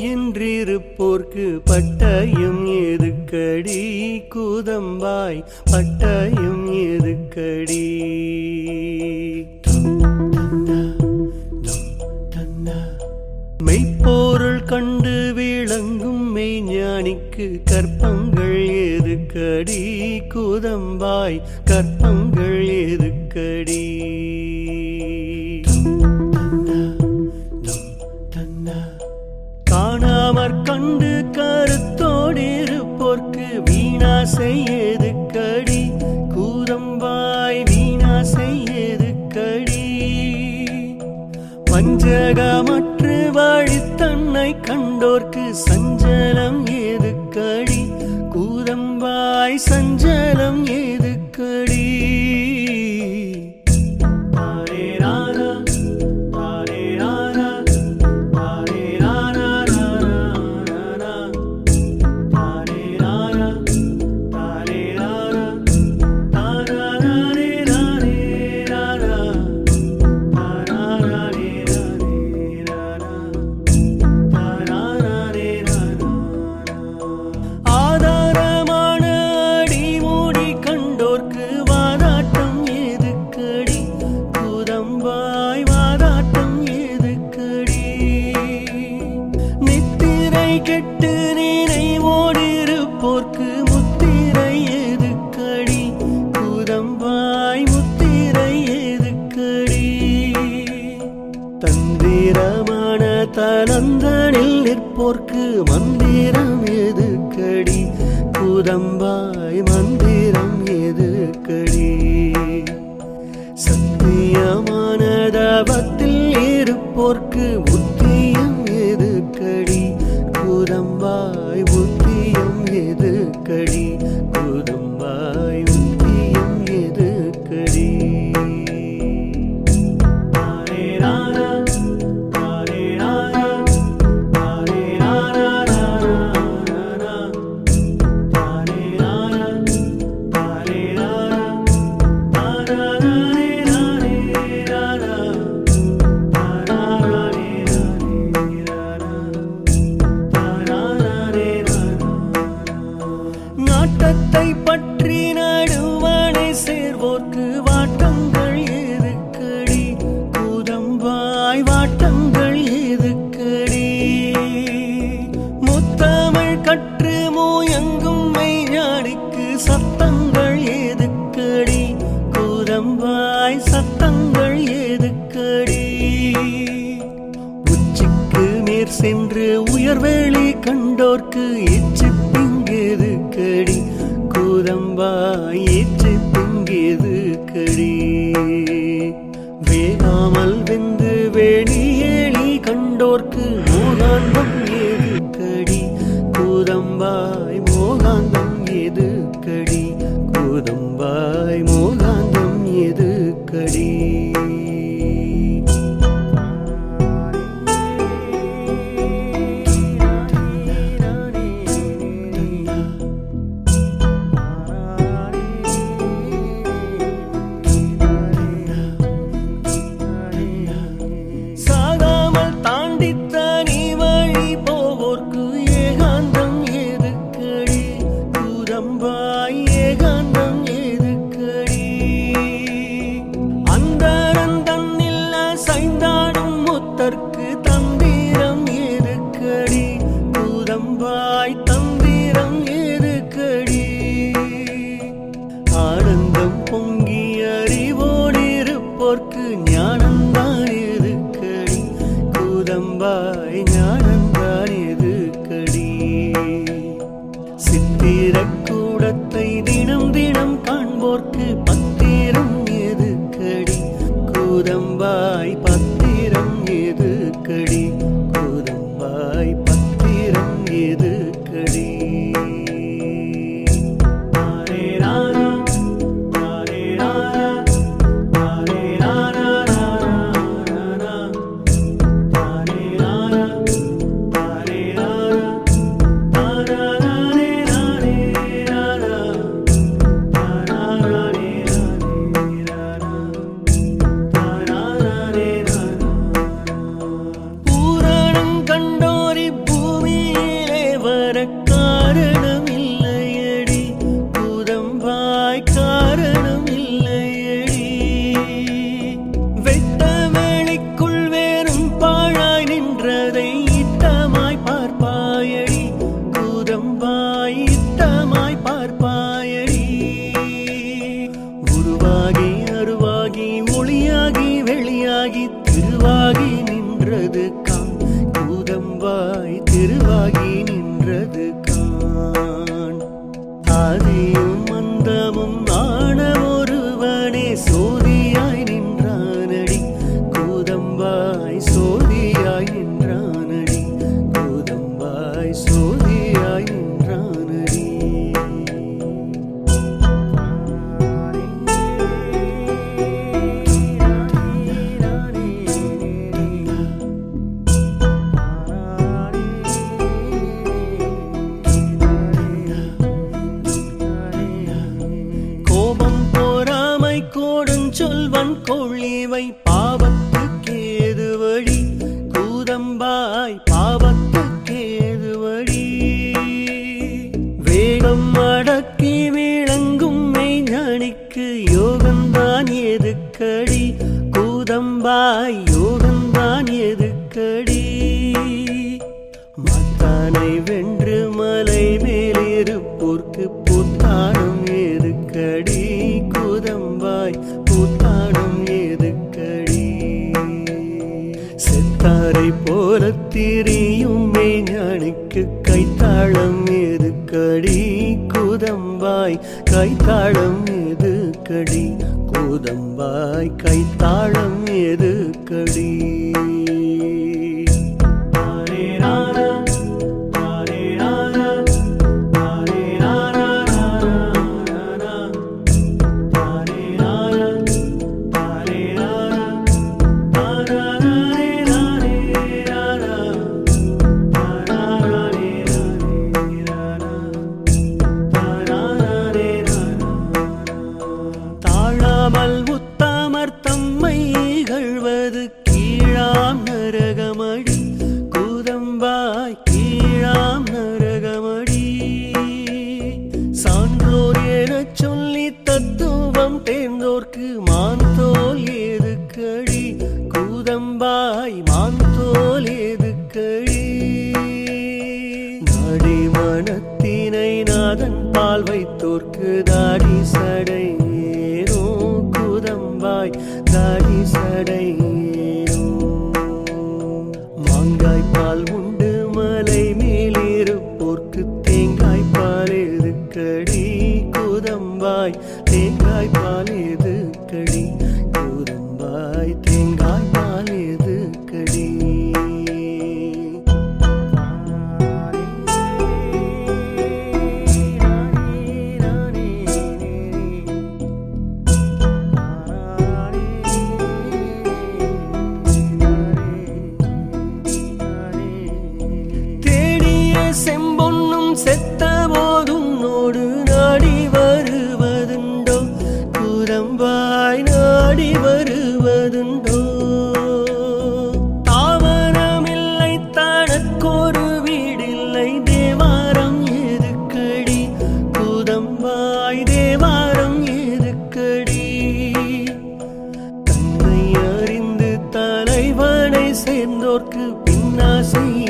என்றிருப்போர்க்கு பட்டயம் எதுக்கடி? கூதம்பாய் பட்டயம் எதுக்கடி? மெய்ப்பொருள் கண்டு விளங்கும் மெய்ஞானிக்கு கற்பங்கள் எதுக்கடி? கூதம்பாய் கற்பங்கள் எதுக்கடி? வீணா செய்யதுக்கடி கூதம்பாய் வீணா செய்யதுக்கடி பஞ்சகமற்று வாழித்தன்னை கண்டோர்க்கு சஞ்சலம் ஏதுக்கடி கூதம்பாய் சஞ்சலம் ஏதுக்கடி நினைவோடிருப்போர்க்கு முத்திரை எதுக்கடி? குதம்பாய் முத்திரை எதுக்கடி? தந்திரமான தலந்தனில் நிற்போர்க்கு மந்திரம் எதுக்கடி? குதம்பாய் மந்திரம் சென்று உயர்வேளி கண்டோர்க்கு எச்சு பிங்கேது கடி கூதம்பா எச்சு பிங்கேது கடி வேகாமல் வெந்து வேணி bye. நினைவாகி நின்றது கான். அதே சொல்வன் கொள்ளிவை பாவத்துக்கேது வழி? கூதம்பாய் பாவத்துக்கேது வழி? வேகம் அடக்கி விளங்கும் மெய்ஞானிக்கு யோகந்தான் எதுக்கடி? கூதம்பாய் யோகந்தான் எதுக்கடி? மத்தானை வெண்டு திரியும் மெய்ஞானுக்கு கைத்தாளம் எதுக்கடி? குதம்பாய் கைத்தாளம் எதுக்கடி? குதம்பாய் கைத்தாளம் எதுக்கடி? பால் வைத்தோர்க்கு பிறந்தோர்க்கு பின்னாசை